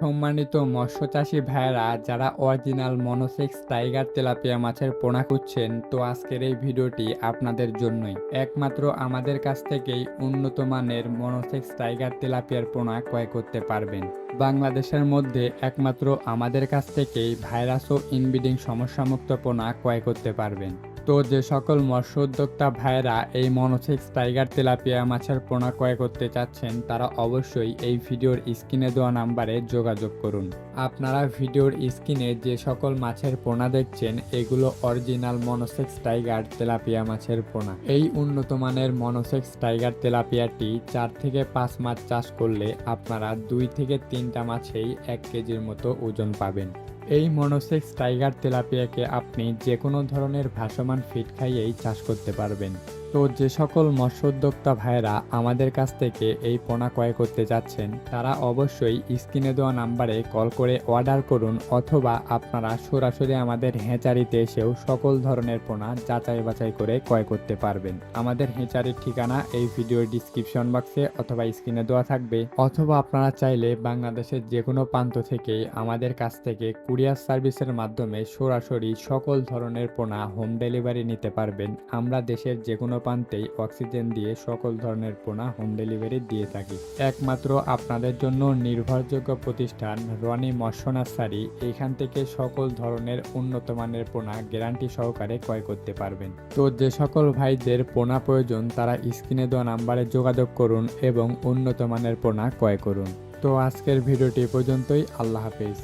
সম্মানিত মৎস্যচাষী ভাইয়েরা, যারা অরিজিনাল মনোসেক্স টাইগার তেলাপিয়া মাছের পোনা খুঁজছেন, তো আজকের এই ভিডিওটি আপনাদের জন্যই। একমাত্র আমাদের কাছ থেকেই উন্নত মানের মনোসেক্স টাইগার তেলাপিয়ার পোনা ক্রয় করতে পারবেন। বাংলাদেশের মধ্যে একমাত্র আমাদের কাছ থেকেই ভাইরাস ও ইনব্রিডিং সমস্যামুক্ত পোনা ক্রয় করতে পারবেন। তো যে সকল মৎস্য উদ্যোক্তা ভাইয়েরা এই মনোসেক্স টাইগার তেলাপিয়া মাছের পোনা ক্রয় করতে চাচ্ছেন, তারা অবশ্যই এই ভিডিওর স্ক্রিনে দেওয়া নাম্বারে যোগাযোগ করুন। আপনারা ভিডিওর স্ক্রিনে যে সকল মাছের পোনা দেখছেন, এগুলো অরিজিনাল মনোসেক্স টাইগার তেলাপিয়া মাছের পোনা। এই উন্নত মানের মনোসেক্স টাইগার তেলাপিয়াটি চার থেকে পাঁচ মাছ চাষ করলে আপনারা দুই থেকে তিনটা মাছেই এক কেজির মতো ওজন পাবেন। এই মনোসেক্স টাইগার তেলাপিয়াকে আপনি যে কোনো ধরনের ভাসমান ফিট খাইয়েই চাষ করতে পারবেন। তো যে সকল মৎস্যোদ্যোক্তা ভাইয়েরা আমাদের কাছ থেকে এই পোনা ক্রয় করতে যাচ্ছেন, তারা অবশ্যই স্ক্রিনে দেওয়া নাম্বারে কল করে অর্ডার করুন অথবা আপনারা সরাসরি আমাদের হেঁচারিতে এসেও সকল ধরনের পোনা যাচাই বাছাই করে ক্রয় করতে পারবেন। আমাদের হেঁচারির ঠিকানা এই ভিডিওর ডিসক্রিপশন বক্সে অথবা স্ক্রিনে দেওয়া থাকবে। অথবা আপনারা চাইলে বাংলাদেশের যে কোনো প্রান্ত থেকে আমাদের কাছ থেকে কুরিয়ার সার্ভিসের মাধ্যমে সরাসরি সকল ধরনের পোনা হোম ডেলিভারি নিতে পারবেন। আমরা দেশের যে কোনো প্রান্তেই অক্সিজেন দিয়ে সকল ধরনের পোনা হোম ডেলিভারি দিয়ে থাকি। একমাত্র আপনাদের জন্য নির্ভরযোগ্য প্রতিষ্ঠান রনি মৎস্য নার্সারি এখান থেকে সকল ধরনের উন্নত মানের পোনা গ্যারান্টি সহকারে ক্রয় করতে পারবেন। তো যে সকল ভাইদের পোনা প্রয়োজন, তারা স্ক্রিনে দেওয়া নাম্বারে যোগাযোগ করুন এবং উন্নত মানের পোনা ক্রয় করুন। তো আজকের ভিডিওটি পর্যন্তই, আল্লাহ হাফেজ।